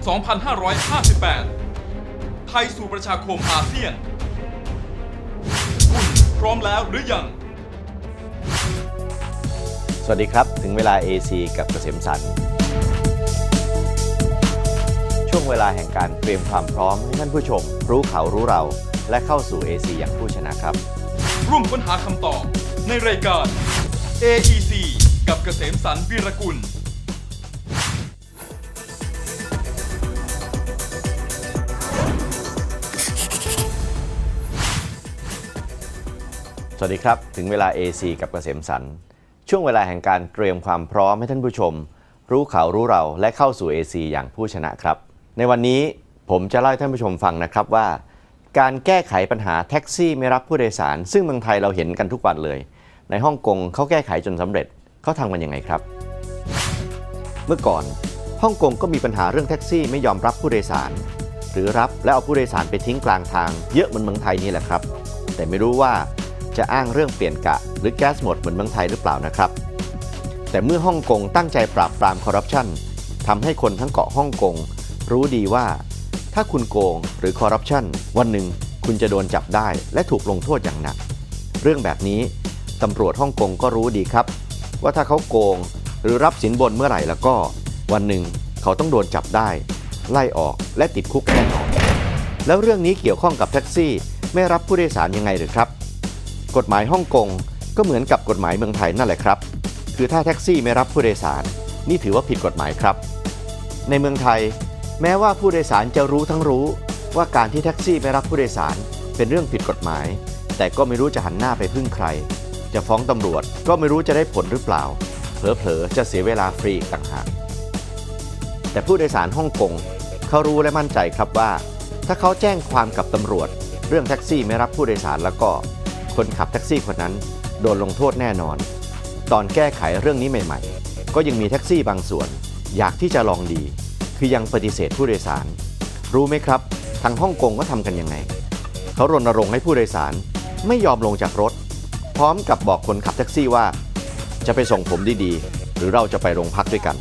2558 ไทยสู่ประชาคมอาเซียน คุณพร้อมแล้วหรือยัง สวัสดีครับ ถึงเวลา AC กับเกษมสันต์ช่วงเวลาแห่งการเตรียมความพร้อมให้ท่านผู้ชม รู้เขารู้เรา และเข้าสู่ AC อย่างผู้ชนะครับ ร่วมค้นหาคำตอบในรายการ AEC กับเกษมสันต์วีรกุล สวัสดีครับ ถึงเวลา AC กับเกษมสันช่วงเวลาแห่งการเตรียมความพร้อมให้ท่านผู้ชม รู้เขาวรู้เราและเข้าสู่ AC อย่างผู้ชนะครับ ในวันนี้ผมจะเล่าให้ท่านผู้ชมฟังนะครับว่า การแก้ไขปัญหาแท็กซี่ไม่รับผู้โดยสาร ซึ่งเมืองไทยเราเห็นกันทุกวันเลย ในฮ่องกงเขาแก้ไขจนสำเร็จเขาทำกันยังไงครับ เมื่อก่อนฮ่องกงก็มีปัญหาเรื่องแท็กซี่ไม่ยอมรับผู้โดยสาร หรือรับแล้วเอาผู้โดยสารไปทิ้งกลางทาง เยอะเหมือนเมืองไทยนี่แหละครับ แต่ไม่รู้ว่า จะอ้างเรื่องเปลี่ยนกะ หรือแก๊สหมดเหมือนเมืองไทยหรือเปล่านะครับ แต่เมื่อฮ่องกงตั้งใจปราบปรามคอร์รัปชันทำให้คนทั้งเกาะฮ่องกงรู้ดีว่า ถ้าคุณโกงหรือคอร์รัปชันวันหนึ่งคุณจะโดนจับได้และถูกลงโทษอย่างหนัก เรื่องแบบนี้ตำรวจฮ่องกงก็รู้ดีครับ ว่าถ้าเขาโกงหรือรับสินบนเมื่อไหร่แล้วก็ วันหนึ่งเขาต้องโดนจับได้ ไล่ออกและติดคุกแน่นอนแล้วเรื่องนี้เกี่ยวข้องกับแท็กซี่ ไม่รับผู้โดยสารยังไงหรือครับ กฎหมายฮ่องกงก็เหมือนกับกฎหมายเมืองไทยนั่นแหละครับ คือถ้าแท็กซี่ไม่รับผู้โดยสาร นี่ถือว่าผิดกฎหมายครับ ในเมืองไทย แม้ว่าผู้โดยสารจะรู้ทั้งรู้ ว่าการที่แท็กซี่ไม่รับผู้โดยสารเป็นเรื่องผิดกฎหมาย แต่ก็ไม่รู้จะหันหน้าไปพึ่งใคร จะฟ้องตำรวจก็ไม่รู้จะได้ผลหรือเปล่า เผลอๆจะเสียเวลาฟรีอีกต่างหากแต่ผู้โดยสารฮ่องกงเขารู้และมั่นใจครับว่า ถ้าเขาแจ้งความกับตำรวจ เรื่องแท็กซี่ไม่รับผู้โดยสารแล้วก็ คนขับแท็กซี่คนนั้น โดนลงโทษแน่นอน ตอนแก้ไขเรื่องนี้ใหม่ ๆ ก็ยังมีแท็กซี่บางส่วน อยากที่จะลองดี คือยังปฏิเสธผู้โดยสาร รู้ไหมครับ ทางฮ่องกงก็ทำกันยังไง เขารณรงค์ให้ผู้โดยสาร ไม่ยอมลงจากรถ พร้อมกับบอกคนขับแท็กซี่ว่า จะไปส่งผมดีๆ หรือเราจะไปโรงพักด้วยกัน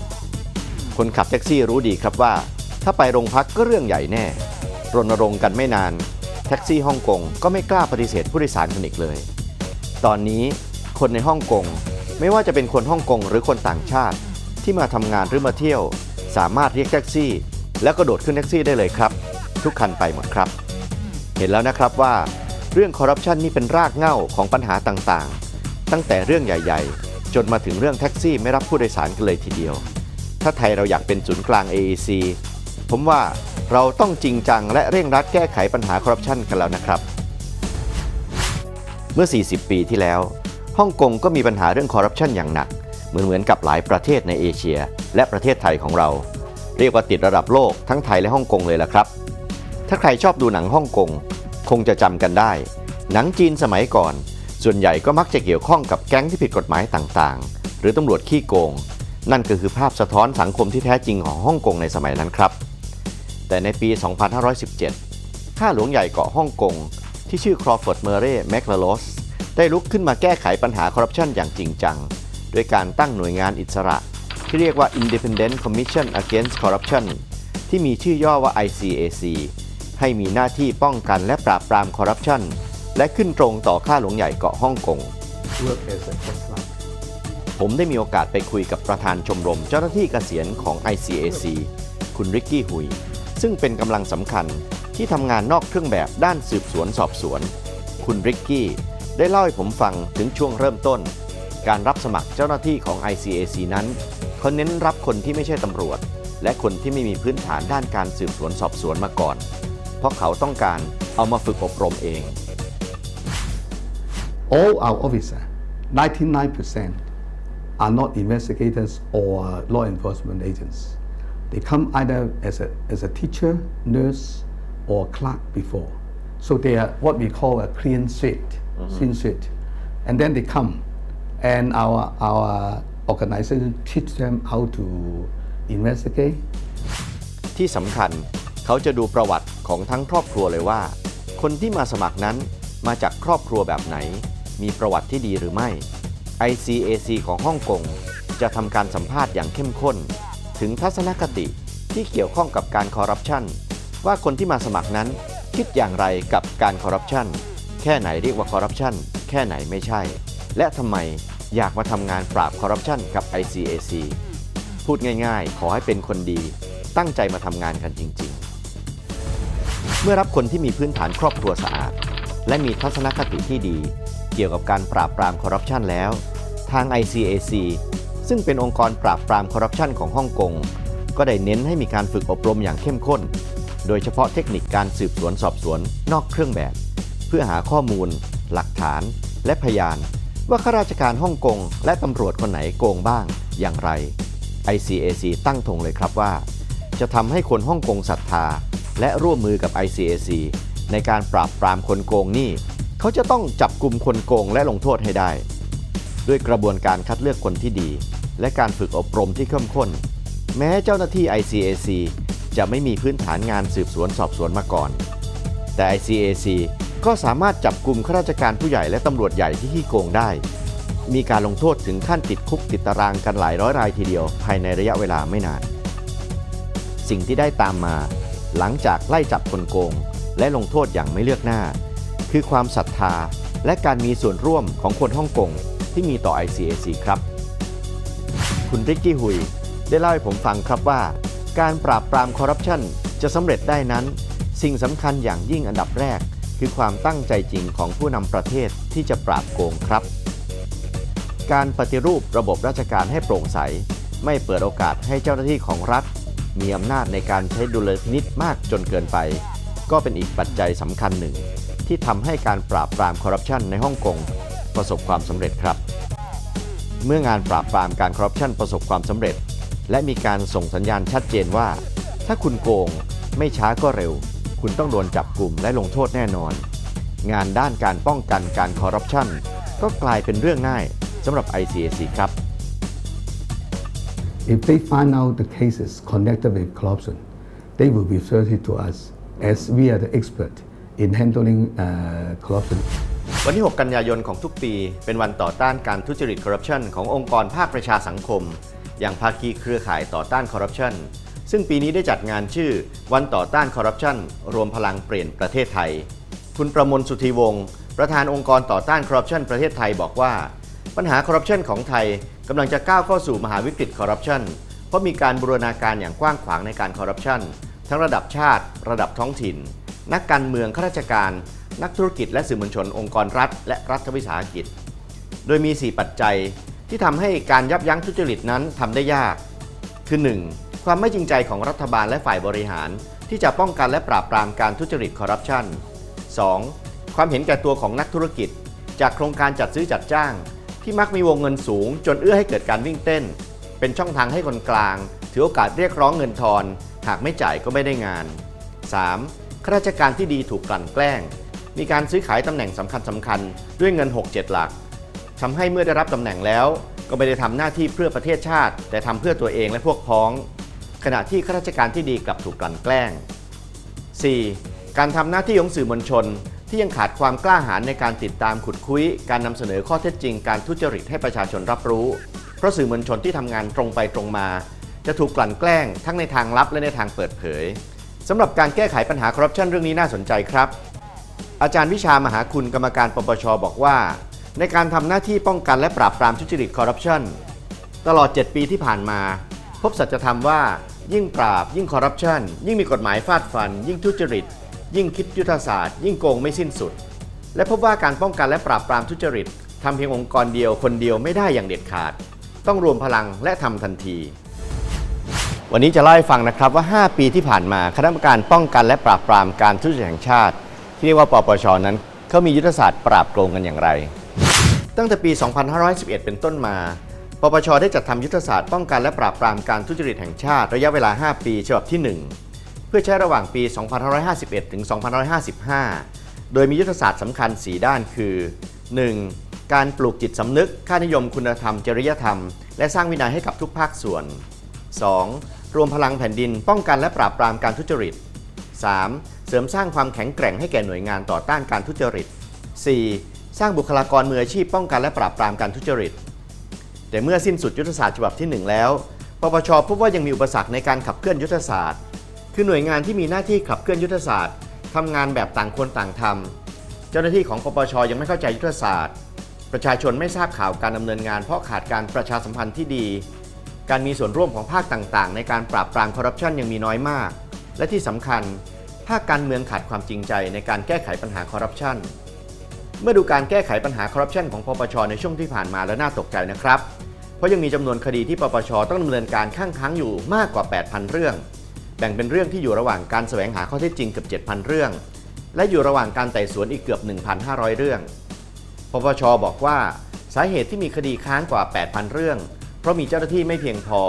คนขับแท็กซี่รู้ดีครับว่า ถ้าไปโรงพักก็เรื่องใหญ่แน่รณรงค์กันไม่นาน แท็กซี่ฮ่องกงก็ไม่กล้าปฏิเสธผู้โดยสารกันอีกเลย ตอนนี้คนในฮ่องกงไม่ว่าจะเป็นคนฮ่องกงหรือคนต่างชาติ ที่มาทำงานหรือมาเที่ยว สามารถเรียกแท็กซี่ แล้วก็โดดขึ้นแท็กซี่ได้เลยครับ ทุกคันไปหมดครับ เห็นแล้วนะครับว่า เรื่องคอร์รัปชันนี่เป็นรากเหง้าของปัญหาต่างๆ ตั้งแต่เรื่องใหญ่ ๆ จนมาถึงเรื่องแท็กซี่ไม่รับผู้โดยสารกันเลยทีเดียว ถ้าไทยเราอยากเป็นศูนย์กลาง AEC ผมว่า เราต้องจริงจังและเร่งรัดแก้ไขปัญหาคอร์รัปชันกันแล้วนะครับ เมื่อ 40 ปีที่แล้วฮ่องกงก็มีปัญหาเรื่องคอร์รัปชันอย่างหนัก เหมือนเหมือนกับหลายประเทศในเอเชีย และประเทศไทยของเรา เรียกว่าติดระดับโลกทั้งไทยและฮ่องกงเลยล่ะครับ ถ้าใครชอบดูหนังฮ่องกงคงจะจำกันได้ หนังจีนสมัยก่อน ส่วนใหญ่ก็มักจะเกี่ยวข้องกับแก๊งที่ผิดกฎหมายต่างๆ หรือตำรวจขี้โกง นั่นก็คือภาพสะท้อนสังคมที่แท้จริงของฮ่องกงในสมัยนั้นครับ แต่ในปี 2517 ข้าหลวงใหญ่เกาะฮ่องกง ที่ชื่อครอฟอร์ดเมเร่แมคลาโลสได้ลุกขึ้นมาแก้ไขปัญหาคอร์รัปชันอย่างจริงจังโดยการตั้งหน่วยงานอิสระ ที่เรียกว่า Independent Commission Against Corruption ที่มีชื่อย่อว่า ICAC ให้มีหน้าที่ป้องกันและปราบปรามคอร์รัปชันและขึ้นตรงต่อข้าหลวงใหญ่เกาะฮ่องกง work as a tax lab. ผมได้มีโอกาสไปคุยกับประธานชมรมเจ้าหน้าที่เกษียณของ ICAC คุณริกกี้หุย ซึ่งเป็นกำลังสำคัญที่ทำงานนอกเครื่องแบบด้านสืบสวนสอบสวน คุณริกกี้ได้เล่าให้ผมฟังถึงช่วงเริ่มต้น การรับสมัครเจ้าหน้าที่ของ ICAC นั้นเขาเน้นรับคนที่ไม่ใช่ตำรวจ และคนที่ไม่มีพื้นฐานด้านการสืบสวนสอบสวนมาก่อน เพราะเขาต้องการเอามาฝึกอบรมเอง All our officer 99%, are not investigators or law enforcement agents. They come either as a, as a teacher, nurse, or clerk before. So they are what we call a clean sheet, clean sheet. And then they come, and our, our organization teach them how to investigate, ที่สำคัญเขาจะดูประวัติของทั้งครอบครัวเลยว่า คนที่มาสมัครนั้นมาจากครอบครัวแบบไหน มีประวัติที่ดีหรือไม่ ICAC ของฮ่องกงจะทำการสัมภาษณ์อย่างเข้มข้น ถึงทัศนคติที่เกี่ยวข้องกับการคอร์รัปชันว่าคนที่มาสมัครนั้น คิดอย่างไรกับการคอร์รัปชันแค่ไหนเรียกว่าคอร์รัปชันแค่ไหนไม่ใช่ และทำไมอยากมาทำงานปราบคอร์รัปชันกับ ICAC พูดง่ายๆ ขอให้เป็นคนดีตั้งใจมาทำงานกันจริง ๆ เมื่อรับคนที่มีพื้นฐานครอบครัวสะอาด และมีทัศนคติที่ดี เกี่ยวกับการปราบปรามคอร์รัปชันแล้ว ทาง ICAC ซึ่งเป็นองค์กรปราบปรามคอร์รัปชันของฮ่องกง ก็ได้เน้นให้มีการฝึกอบรมอย่างเข้มข้น โดยเฉพาะเทคนิคการสืบสวนสอบสวนนอกเครื่องแบบ เพื่อหาข้อมูล หลักฐาน และพยาน ว่าข้าราชการฮ่องกงและตำรวจคนไหนโกงบ้าง อย่างไร ICAC ตั้งธงเลยครับว่า จะทำให้คนฮ่องกงศรัทธา และร่วมมือกับ ICAC ในการปราบปรามคนโกงนี่เขาจะต้องจับกลุ่มคนโกงและลงโทษให้ได้ ด้วยกระบวนการคัดเลือกคนที่ดี และการฝึกอบรมที่เข้มข้น แม้เจ้าหน้าที่ ICAC จะไม่มีพื้นฐานงานสืบสวนสอบสวนมาก่อน แต่ ICAC ก็สามารถจับกลุ่มข้าราชการผู้ใหญ่และตำรวจใหญ่ที่ขี้โกงได้ มีการลงโทษถึงขั้นติดคุกติดตารางกันหลายร้อยรายทีเดียว ภายในระยะเวลาไม่นาน สิ่งที่ได้ตามมา หลังจากไล่จับคนโกง และลงโทษอย่างไม่เลือกหน้า คือความศรัทธาและการมีส่วนร่วมของคนฮ่องกงที่มีต่อ ICAC ครับ คุณริกกี้ฮุย ได้เล่าให้ผมฟังครับว่า การปราบปรามคอร์รัปชันจะสำเร็จได้นั้น สิ่งสำคัญอย่างยิ่งอันดับแรก คือความตั้งใจจริงของผู้นำประเทศที่จะปราบโกงครับ การปฏิรูประบบราชการให้โปร่งใส ไม่เปิดโอกาสให้เจ้าหน้าที่ของรัฐ มีอำนาจในการใช้ดุลยพินิษมากจนเกินไป ก็เป็นอีกปัจจัยสำคัญหนึ่ง ที่ทำให้การปราบปรามคอร์รัปชันในฮ่องกงประสบความสำเร็จครับ เมื่องานปราบปรามการคอร์รัปชันประสบความสำเร็จ และมีการส่งสัญญาณชัดเจนว่า ถ้าคุณโกงไม่ช้าก็เร็ว คุณต้องโดนจับกลุ่มและลงโทษแน่นอน งานด้านการป้องกันการคอร์รัปชันก็กลายเป็นเรื่องง่ายสำหรับ ICAC ครับ If they find out the cases connected with corruption, they will refer it to us as we are the expert in handling uh, corruption. วันที่ 6 กันยายนของทุกปี เป็นวันต่อต้านการทุจริตคอร์รัปชันขององค์กรภาคประชาสังคม อย่างภาคีเครือข่ายต่อต้านคอร์รัปชันซึ่งปีนี้ได้จัดงานชื่อ วันต่อต้านคอร์รัปชันรวมพลังเปลี่ยนประเทศไทย คุณประมลสุธีวงศ์ประธานองค์กรต่อต้านคอร์รัปชันประเทศไทยบอกว่า ปัญหาคอร์รัปชันของไทยกำลังจะก้าวเข้าสู่มหาวิกฤตคอร์รัปชันเพราะมีการบูรณาการอย่างกว้างขวางในการคอร์รัปชันทั้งระดับชาติ ระดับท้องถิ่น นักการเมืองข้าราชการ นักธุรกิจและสื่อมวลชนองค์กรรัฐ และรัฐวิสาหกิจ โดยมี 4 ปัจจัยที่ทำให้การยับยั้งทุจริตนั้นทำได้ยาก คือ 1. ความไม่จริงใจของรัฐบาลและฝ่ายบริหาร ที่จะป้องกันและปราบปรามการทุจริตคอร์รัปชัน 2. ความเห็นแก่ตัวของนักธุรกิจ จากโครงการจัดซื้อจัดจ้าง ที่มักมีวงเงินสูง จนเอื้อให้เกิดการวิ่งเต้น เป็นช่องทางให้คนกลาง ถือโอกาสเรียกร้องเงินทอน หากไม่จ่ายก็ไม่ได้งาน 3. ข้าราชการที่ดีถูกกลั่นแกล้ง มีการซื้อขายตำแหน่งสำคัญสำคัญๆด้วยเงิน 6-7 หลักทำให้เมื่อได้รับตำแหน่งแล้ว ก็ไม่ได้ทำหน้าที่เพื่อประเทศชาติ แต่ทำเพื่อตัวเองและพวกพ้อง ขณะที่ข้าราชการที่ดีกลับถูกกลั่นแกล้ง 4. การทำหน้าที่ของสื่อมวลชน ที่ยังขาดความกล้าหาญในการติดตามขุดคุย การนำเสนอข้อเท็จจริง การทุจริตให้ประชาชนรับรู้ เพราะสื่อมวลชนที่ทำงานตรงไปตรงมา จะถูกกลั่นแกล้ง ทั้งในทางลับและในทางเปิดเผย สำหรับการแก้ไขปัญหาคอร์รัปชันเรื่องนี้น่าสนใจครับ อาจารย์วิชามหาคุณกรรมการปปชบอกว่า ในการทำหน้าที่ป้องกันและปราบปรามทุจริตคอร์รัปชันตลอด 7 ปีที่ผ่านมา พบสัจธรรมว่า ยิ่งปราบ ยิ่งคอร์รัปชันยิ่งมีกฎหมายฟาดฟัน ยิ่งทุจริต ยิ่งคิดยุทธศาสตร์ ยิ่งโกงไม่สิ้นสุด และพบว่าการป้องกันและปราบปรามทุจริตทำเพียงองค์กรเดียวคนเดียวไม่ได้อย่างเด็ดขาด ต้องรวมพลังและทำทันที วันนี้จะเล่าให้ฟังนะครับว่า 5 ปีที่ผ่านมาคณะกรรมการป้องกันและปราบปรามการทุจริตแห่งชาติ ที่เรียกว่าปปชนั้นเขามียุทธศาสตร์ปราบโกงกันอย่างไร ตั้งแต่ปี 2511 เป็นต้นมาปปชได้จัดทำยุทธศาสตร์ป้องกันและปราบปรามการทุจริตแห่งชาติระยะเวลา 5 ปีฉบับที่ 1 เพื่อใช้ระหว่างปี 2551 ถึง 2555 โดยมียุทธศาสตร์สำคัญ 4 ด้านคือ 1. การปลูกจิตสำนึก ค่านิยมคุณธรรม จริยธรรม และสร้างวินัยให้กับทุกภาคส่วน 2. รวมพลังแผ่นดินป้องกันและปราบปรามการทุจริต 3. เสริมสร้างความแข็งแกร่งให้แก่หน่วยงานต่อต้านการทุจริต 4. สร้างบุคลากรมืออาชีพป้องกันและปราบปรามการทุจริต แต่เมื่อสิ้นสุดยุทธศาสตร์ฉบับที่ 1 แล้ว ปปชพบว่ายังมีอุปสรรคในการขับเคลื่อนยุทธศาสตร์ คือหน่วยงานที่มีหน้าที่ขับเคลื่อนยุทธศาสตร์ทำงานแบบต่างคนต่างทำเจ้าหน้าที่ของปปชยังไม่เข้าใจยุทธศาสตร์ ประชาชนไม่ทราบข่าวการดำเนินงานเพราะขาดการประชาสัมพันธ์ที่ดี การมีส่วนร่วมของภาคต่างๆ ในการปราบปรามคอร์รัปชันยังมีน้อยมาก และที่สำคัญ ภาคการเมืองขาดความจริงใจในการแก้ไขปัญหาคอร์รัปชันเมื่อดูการแก้ไขปัญหาคอร์รัปชันของปปชในช่วงที่ผ่านมาแล้วน่าตกใจนะครับ เพราะยังมีจำนวนคดีที่ปปชต้องดำเนินการข้างค้างอยู่มากกว่า 8,000 เรื่อง แบ่งเป็นเรื่องที่อยู่ระหว่างการแสวงหาข้อเท็จจริงเกือบ 7,000 เรื่อง และอยู่ระหว่างการไต่สวนอีกเกือบ 1,500 เรื่อง ปปชบอกว่าสาเหตุที่มีคดีค้างกว่า 8,000 เรื่อง ราะมีเจ้าหน้าที่ไม่เพียงพอ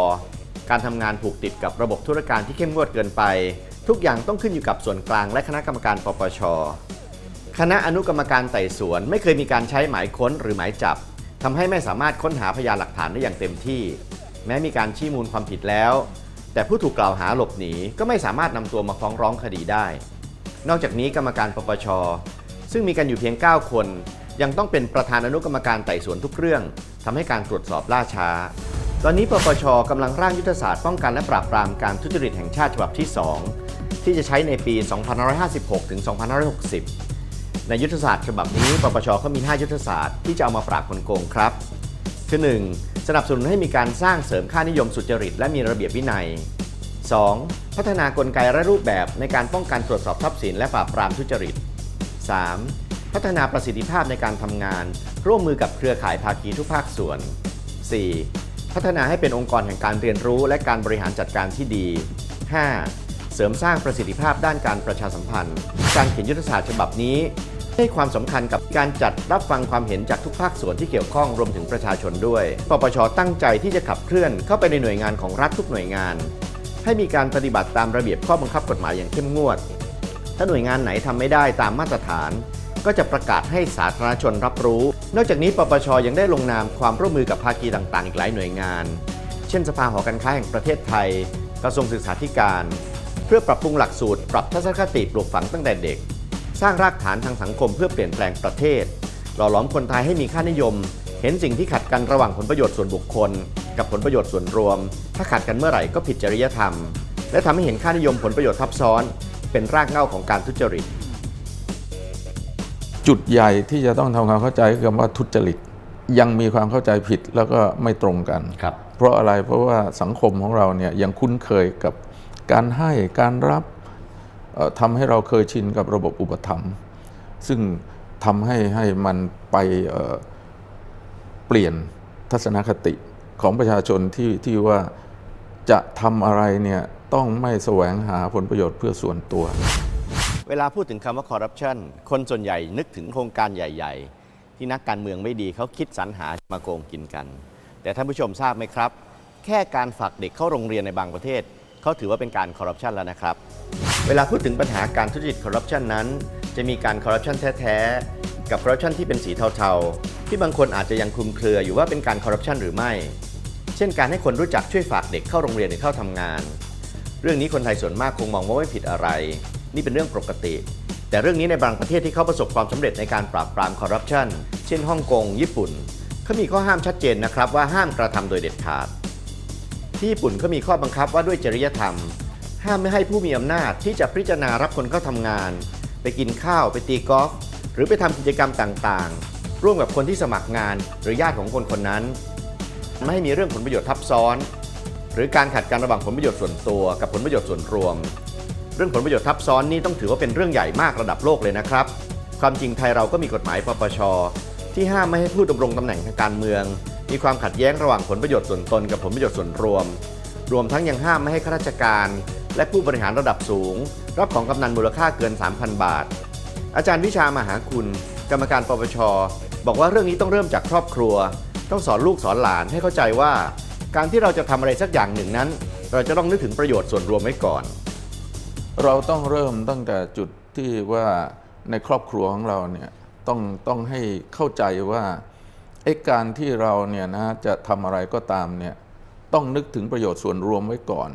การทำงานผูกติดกับระบบธุรการที่เข้มงวดเกินไป ทุกอย่างต้องขึ้นอยู่กับส่วนกลางและคณะกรรมการปปช คณะอนุกรรมการไต่สวนไม่เคยมีการใช้หมายค้นหรือหมายจับทำให้ไม่สามารถค้นหาพยานหลักฐานได้อย่างเต็มที่ แม้มีการชี้มูลความผิดแล้ว แต่ผู้ถูกกล่าวหาหลบหนีก็ไม่สามารถนำตัวมาฟ้องร้องคดีได้ นอกจากนี้กรรมการปปช ซึ่งมีกันอยู่เพียง 9 คน ยังต้องเป็นประธานอนุกรรมการไต่สวนทุกเรื่องทำให้การตรวจสอบล่าช้า ตอนนี้ปปชกำลังร่างยุทธศาสตร์ป้องกันและปราบปรามการทุจริตแห่งชาติฉบับที่ 2 ที่จะใช้ในปี 2556 ถึง 2560 ในยุทธศาสตร์ฉบับนี้ปปชเขามี 5 ยุทธศาสตร์ที่จะเอามาปราบคนโกงครับ คือ 1. สนับสนุนให้มีการสร้างเสริมค่านิยมสุจริตและมีระเบียบวินัย 2. พัฒนากลไกและรูปแบบในการป้องกันตรวจสอบทรัพย์สินและปราบปรามทุจริต 3. พัฒนาประสิทธิภาพในการทำงาน ร่วมมือกับเครือข่ายภาคีทุกภาคส่วน 4. พัฒนาให้เป็นองค์กรแห่งการเรียนรู้ และการบริหารจัดการที่ดี 5. เสริมสร้างประสิทธิภาพด้านการประชาสัมพันธ์ การเขียนยุทธศาสตร์ฉบับนี้ ให้ความสำคัญกับการจัดรับฟังความเห็นจากทุกภาคส่วนที่เกี่ยวข้องรวมถึงประชาชนด้วย ปปชตั้งใจที่จะขับเคลื่อนเข้าไปในหน่วยงานของรัฐทุกหน่วยงาน ให้มีการปฏิบัติตามระเบียบข้อบังคับกฎหมายอย่างเข้มงวด ถ้าหน่วยงานไหนทำไม่ได้ตามมาตรฐาน ก็จะประกาศให้สาธารณชนรับรู้ นอกจากนี้ปปชยังได้ลงนามความร่วมมือกับภาคีต่างๆ อีกหลายหน่วยงาน เช่น สภาหอการค้าแห่งประเทศไทย กระทรวงศึกษาธิการ เพื่อปรับปรุงหลักสูตร ปรับทัศนคติปลูกฝังตั้งแต่เด็ก สร้างรากฐานทางสังคมเพื่อเปลี่ยนแปลงประเทศหล่อหลอมคนไทยให้มีค่านิยม เห็นสิ่งที่ขัดกันระหว่างผลประโยชน์ส่วนบุคคล กับผลประโยชน์ส่วนรวม ถ้าขัดกันเมื่อไหร่ก็ผิดจริยธรรม และทำให้เห็นค่านิยมผลประโยชน์ทับซ้อน เป็นรากเหง้าของการทุจริต จุดใหญ่ที่จะต้องทำความเข้าใจคือคำว่าทุจริตยังมีความเข้าใจผิดแล้วก็ไม่ตรงกันครับ เพราะอะไรเพราะว่าสังคมของเราเนี่ยยังคุ้นเคยกับการให้การรับเอ่อทำให้เราเคยชินกับระบบอุปถัมภ์ซึ่งทำให้ให้มันไปเอ่อเปลี่ยนทัศนคติของประชาชนที่ที่ว่าจะทำอะไรเนี่ยต้องไม่แสวงหาผลประโยชน์เพื่อส่วนตัว เวลาพูดถึงคำว่าคอร์รัปชันคนส่วนใหญ่นึกถึงโครงการใหญ่ ๆ ที่นักการเมืองไม่ดีเขาคิดสรรหามาโกงกินกัน แต่ท่านผู้ชมทราบไหมครับ แค่การฝากเด็กเข้าโรงเรียนในบางประเทศเขาถือว่าเป็นการคอร์รัปชันแล้วนะครับ เวลาพูดถึงปัญหาการทุจริตคอร์รัปชันนั้น จะมีการคอร์รัปชันแท้ๆกับคอร์รัปชันที่เป็นสีเทาๆ ที่บางคนอาจจะยังคลุมเครืออยู่ว่าเป็นการคอร์รัปชันหรือไม่ เช่นการให้คนรู้จักช่วยฝากเด็กเข้าโรงเรียนหรือเข้าทำงาน เรื่องนี้คนไทยส่วนมากคงมองว่าไม่ผิดอะไร นี่เป็นเรื่องปกติ แต่เรื่องนี้ในบางประเทศที่เขาประสบความสำเร็จในการปราบปรามคอร์รัปชันเช่นฮ่องกง ญี่ปุ่นเขามีข้อห้ามชัดเจนนะครับว่าห้ามกระทำโดยเด็ดขาด ที่ญี่ปุ่นเขามีข้อบังคับว่าด้วยจริยธรรม ห้ามไม่ให้ผู้มีอำนาจที่จะพิจารณารับคนเข้าทำงาน ไปกินข้าวไปตีกอล์ฟหรือไปทำกิจกรรมต่างๆ ร่วมกับคนที่สมัครงานหรือญาติของคนคนนั้น ไม่ให้มีเรื่องผลประโยชน์ทับซ้อน หรือการขัดกันระหว่างผลประโยชน์ส่วนตัวกับผลประโยชน์ส่วนรวม รื่องผลประโยชน์ทับซ้อนนี่ต้องถือว่าเป็นเรื่องใหญ่มากระดับโลกเลยนะครับ ความจริงไทยเราก็มีกฎหมายปปช ที่ห้ามไม่ให้ผู้ดำรงตำแหน่งทางการเมือง มีความขัดแย้งระหว่างผลประโยชน์ส่วนตนกับผลประโยชน์ส่วนรวม รวมทั้งยังห้ามไม่ให้ข้าราชการ และผู้บริหารระดับสูง รับของกำนันมูลค่าเกิน 3,000 บาท อาจารย์วิชามหาคุณ กรรมการปปช บอกว่าเรื่องนี้ต้องเริ่มจากครอบครัว ต้องสอนลูกสอนหลานให้เข้าใจว่า การที่เราจะทำอะไรสักอย่างหนึ่งนั้น เราจะต้องนึกถึงประโยชน์ส่วนรวมไว้ก่อน เราต้องเริ่มตั้งแต่จุดที่ว่าในครอบครัวของเราเนี่ยต้องต้องให้เข้าใจว่าไอ้การที่เราเนี่ยนะจะทำอะไรก็ตามเนี่ยต้องนึกถึงประโยชน์ส่วนรวมไว้ก่อน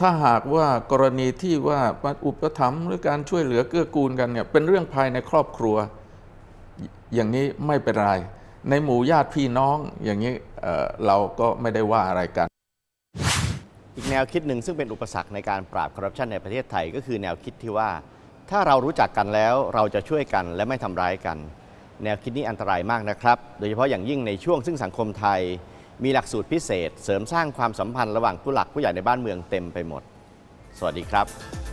ถ้าหากว่ากรณีที่ว่าอุปถัมภ์หรือการช่วยเหลือเกื้อกูลกันเนี่ยเป็นเรื่องภายในครอบครัว อย่างนี้ไม่เป็นไร ในหมู่ญาติพี่น้องอย่างนี้เเราก็ไม่ได้ว่าอะไรกัน อีกแนวคิดหนึ่งซึ่งเป็นอุปสรรคในการปราบคอร์รัปชันในประเทศไทยก็คือแนวคิดที่ว่า ถ้าเรารู้จักกันแล้วเราจะช่วยกันและไม่ทำร้ายกัน แนวคิดนี้อันตรายมากนะครับ โดยเฉพาะอย่างยิ่งในช่วงซึ่งสังคมไทย มีหลักสูตรพิเศษ เสริมสร้างความสัมพันธ์ระหว่างผู้หลักผู้ใหญ่ในบ้านเมืองเต็มไปหมด สวัสดีครับ